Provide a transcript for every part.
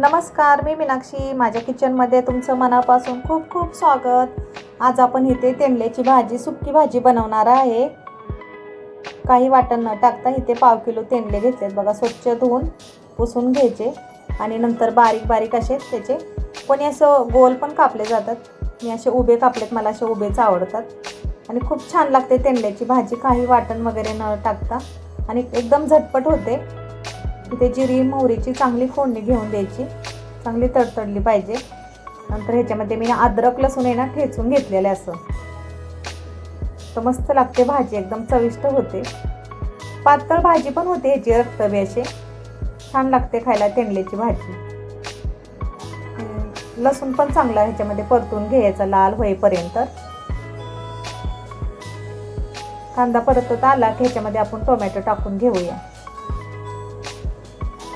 नमस्कार मी मीनाक्षी. माझ्या किचनमध्ये तुमचं मनापासून खूप खूप स्वागत. आज आपण इथे तेंडल्याची भाजी सुक्की भाजी बनवणार आहे. काही वाटण न टाकता इथे पाव किलो तेंडले घेतलेत बघा स्वच्छ धुवून पुसून घ्यायचे. आणि नंतर बारीक बारीक असे त्याचे कोणी असं गोल पण कापले जातात. मी असे उभे कापलेत मला असे उभेच आवडतात. आणि खूप छान लागते तेंडल्याची भाजी काही वाटण वगैरे न टाकता. आणि एकदम झटपट होते. इथे जिरी मोहरीची चांगली फोडणी घेऊन द्यायची. चांगली तडतडली पाहिजे. नंतर ह्याच्यामध्ये मी अद्रक लसूण आहे ना ठेचून घेतलेले असं. तर मस्त लागते भाजी एकदम चविष्ट होते. पातळ भाजी पण होते ह्याची रक्तबी असे छान लागते खायला तेंडल्याची भाजी. लसूण पण चांगला ह्याच्यामध्ये परतून घ्यायचा लाल होईपर्यंत. कांदा परतत आला की ह्याच्यामध्ये आपण टोमॅटो टाकून घेऊया.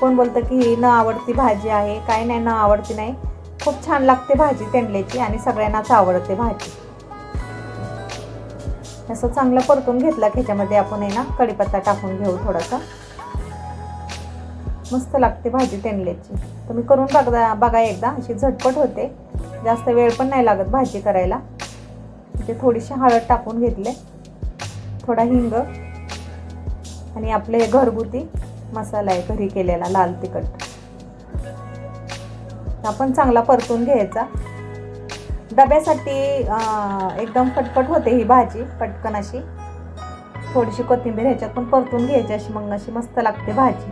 कोण बोलतं की ही न आवडती भाजी आहे काय नाही न आवडती नाही. खूप छान लागते भाजी तेंडल्याची आणि सगळ्यांनाच आवडते भाजी. असं चांगलं परतून घेतला की ह्याच्यामध्ये आपण आहे ना कढीपत्ता टाकून घेऊ थोडासा. मस्त लागते भाजी तेंडल्याची तुम्ही करून बघा बघा एकदा अशी झटपट होते. जास्त वेळ पण नाही लागत भाजी करायला. इथे थोडीशी हळद टाकून घेतले. थोडा हिंग. आणि आपले हे घरगुती मसाला आहे घरी केलेला लाल तिखट. आपण चांगला परतून घ्यायचा. डब्यासाठी एकदम पटपट होते ही भाजी पटकन अशी. थोडीशी कोथिंबीर ह्याच्यात पण परतून घ्यायची अशी मग अशी मस्त लागते भाजी.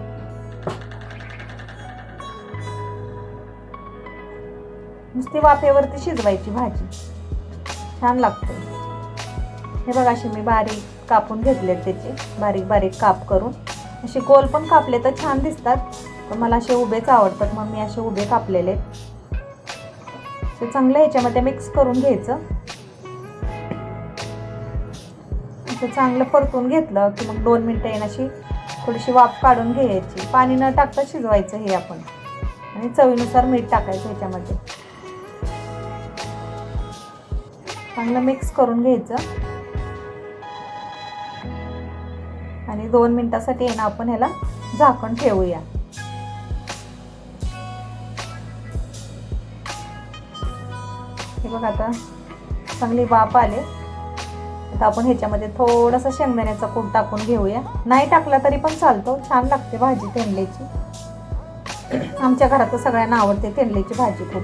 नुसती वाफेवरती शिजवायची भाजी. छान लागते. हे बघा अशी मी बारीक कापून घेतले त्याचे. बारीक बारीक काप करून. असे गोल पण कापले तर छान दिसतात पण मला असे उभेच आवडतात मग मी असे उभे कापलेले. ते चांगलं ह्याच्यामध्ये मिक्स करून घ्यायचं. असं चांगलं परतून घेतलं की मग दोन मिनटं येणं अशी थोडीशी वाफ काढून घ्यायची. पाणी न टाकता शिजवायचं हे आपण. आणि चवीनुसार मीठ टाकायचं ह्याच्यामध्ये. चांगलं मिक्स करून घ्यायचं. आणि दोन मिनिटासाठी आहे ना आपण ह्याला झाकण ठेवूया. हे बघा आता चांगली वाफ आले. आता आपण ह्याच्यामध्ये थोडंसं शेंगदाण्याचा कूट टाकून घेऊया. नाही टाकला तरी पण चालतो छान लागते भाजी तेंडल्याची आमच्या घरात सगळ्यांना आवडते तेंडल्याची भाजी खूप.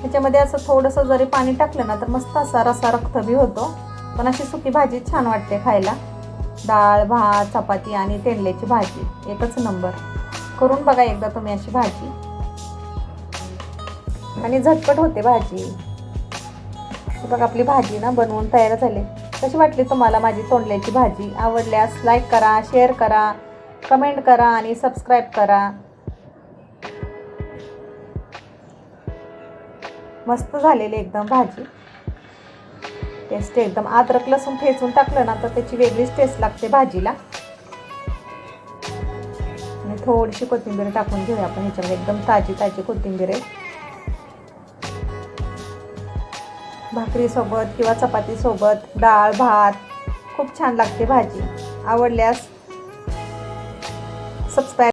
ह्याच्यामध्ये असं थोडंसं जरी पाणी टाकलं ना तर मस्त असा रसा रक्तबी होतो. पण अशी सुकी भाजी छान वाटते खायला. डाळ भात चपाती आणि तेंडल्याची भाजी. एकच नंबर. करून बघा एकदा तुम्ही अशी भाजी. आणि झटपट होते भाजी. बघा आपली भाजी ना बनवून तयार झाली. कशी वाटली तुम्हाला माझी तोंडल्याची भाजी? आवडल्यास लाईक करा शेअर करा कमेंट करा आणि सबस्क्राईब करा. मस्त झालेली एकदम भाजी. टेस्ट एकदम अद्रक लसूण फेचून टाकलं ना तर त्याची वेगळीच टेस्ट लागते भाजीला. आणि थोडीशी कोथिंबीर टाकून घेऊया आपण ह्याच्यामध्ये. एकदम ताजी ताजी कोथिंबीर आहे. भाकरीसोबत किंवा चपातीसोबत डाळ भात खूप छान लागते भाजी. आवडल्यास सबस्क्राईब